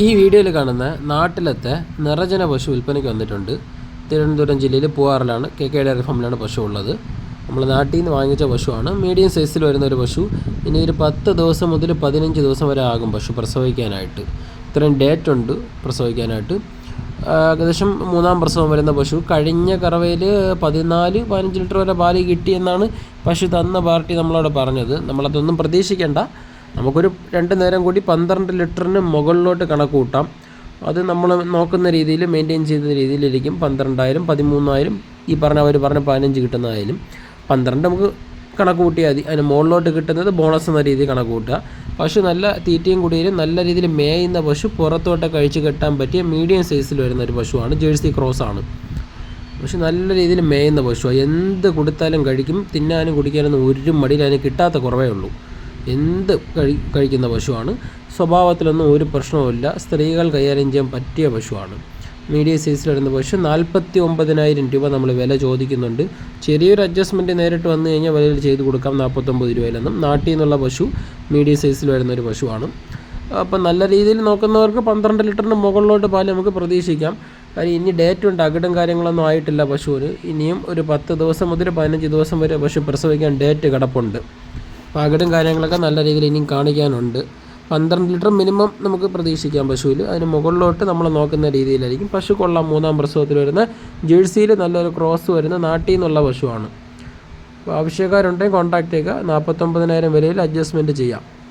ഈ വീഡിയോയിൽ കാണുന്ന നാട്ടിലത്തെ നിറജന പശു വിൽപ്പനയ്ക്ക് വന്നിട്ടുണ്ട്. തിരുവനന്തപുരം ജില്ലയിൽ പൂവാറിലാണ് കെ കെ ഡയറി ഫാമിലാണ് പശു ഉള്ളത്. നമ്മൾ നാട്ടിൽ നിന്ന് വാങ്ങിച്ച പശുവാണ്. മീഡിയം സൈസിൽ വരുന്ന ഒരു പശു. ഇനി ഒരു പത്ത് ദിവസം മുതൽ പതിനഞ്ച് ദിവസം വരെ ആകും പശു പ്രസവിക്കാനായിട്ട്. ഇത്രയും ഡേറ്റ് ഉണ്ട് പ്രസവിക്കാനായിട്ട്. ഏകദേശം മൂന്നാം പ്രസവം വരുന്ന പശു. കഴിഞ്ഞ കറവയിൽ പതിനാല് പതിനഞ്ച് ലിറ്റർ വരെ പാൽ കിട്ടിയെന്നാണ് പശു തന്ന പാർട്ടി നമ്മളോട് പറഞ്ഞത്. നമ്മളതൊന്നും പ്രതീക്ഷിക്കേണ്ട. നമുക്കൊരു രണ്ട് നേരം കൂടി പന്ത്രണ്ട് ലിറ്ററിന് മുകളിലോട്ട് കണക്ക് കൂട്ടാം. അത് നമ്മൾ നോക്കുന്ന രീതിയിൽ മെയിന്റെയിൻ ചെയ്ത രീതിയിലിരിക്കും. പന്ത്രണ്ടായിരം പതിമൂന്നായിരം ഈ പറഞ്ഞ അവർ പറഞ്ഞ പതിനഞ്ച് കിട്ടുന്നതായാലും പന്ത്രണ്ട് നമുക്ക് കണക്ക് കൂട്ടിയാൽ മതി. അതിന് മുകളിലോട്ട് കിട്ടുന്നത് ബോണസ് എന്ന രീതിയിൽ കണക്ക് കൂട്ടുക. പശു നല്ല തീറ്റയും കുടിയിലും നല്ല രീതിയിൽ മേയുന്ന പശു പുറത്തോട്ട് കഴിച്ച് കെട്ടാൻ പറ്റിയ മീഡിയം സൈസിൽ വരുന്ന ഒരു പശുവാണ് ജേഴ്സി ക്രോസ് ആണ്. പക്ഷെ നല്ല രീതിയിൽ മേയുന്ന പശുവാണ് എന്ത് കൊടുത്താലും കഴിക്കും. തിന്നാനും കുടിക്കാനൊന്നും ഒരു മടിയിൽ അതിന് കിട്ടാത്ത കുറവേ ഉള്ളൂ. എന്ത് കഴി കഴിക്കുന്ന പശുവാണ്? സ്വഭാവത്തിലൊന്നും ഒരു പ്രശ്നവുമില്ല. സ്ത്രീകൾ കൈകാര്യം ചെയ്യാൻ പറ്റിയ പശുവാണ്. മീഡിയം സൈസിൽ വരുന്ന പശു നാൽപ്പത്തി ഒമ്പതിനായിരം രൂപ നമ്മൾ വില ചോദിക്കുന്നുണ്ട്. ചെറിയൊരു അഡ്ജസ്റ്റ്മെന്റ് നേരിട്ട് വന്നു കഴിഞ്ഞാൽ വിലയിൽ ചെയ്ത് കൊടുക്കാം. നാൽപ്പത്തൊമ്പത് രൂപയിലൊന്നും. നാട്ടിൽ നിന്നുള്ള പശു മീഡിയം സൈസിൽ വരുന്ന ഒരു പശുവാണ്. അപ്പം നല്ല രീതിയിൽ നോക്കുന്നവർക്ക് പന്ത്രണ്ട് ലിറ്ററിന് മുകളിലോട്ട് പാൽ നമുക്ക് പ്രതീക്ഷിക്കാം. കാര്യം ഇനി ഡേറ്റ് ഉണ്ട്. അകിടും കാര്യങ്ങളൊന്നും ആയിട്ടില്ല പശുവിന്. ഇനിയും ഒരു പത്ത് ദിവസം മുതൽ പതിനഞ്ച് ദിവസം വരെ പശു പ്രസവിക്കാൻ ഡേറ്റ് കിടപ്പുണ്ട്. അകിടും കാര്യങ്ങളൊക്കെ നല്ല രീതിയിൽ ഇനിയും കാണിക്കാനുണ്ട്. പന്ത്രണ്ട് ലിറ്റർ മിനിമം നമുക്ക് പ്രതീക്ഷിക്കാം പശുവിൽ. അതിന് മുകളിലോട്ട് നമ്മൾ നോക്കുന്ന രീതിയിലായിരിക്കും. പശു കൊള്ളാം മൂന്നാം പ്രസവത്തിൽ വരുന്ന ജേഴ്സിയിൽ നല്ലൊരു ക്രോസ് വരുന്ന നാട്ടിൽ നിന്നുള്ള പശുവാണ്. ആവശ്യക്കാരുണ്ടെങ്കിൽ കോൺടാക്ട് ചെയ്യുക. നാൽപ്പത്തൊമ്പതിനായിരം വിലയിൽ അഡ്ജസ്റ്റ്മെന്റ് ചെയ്യാം.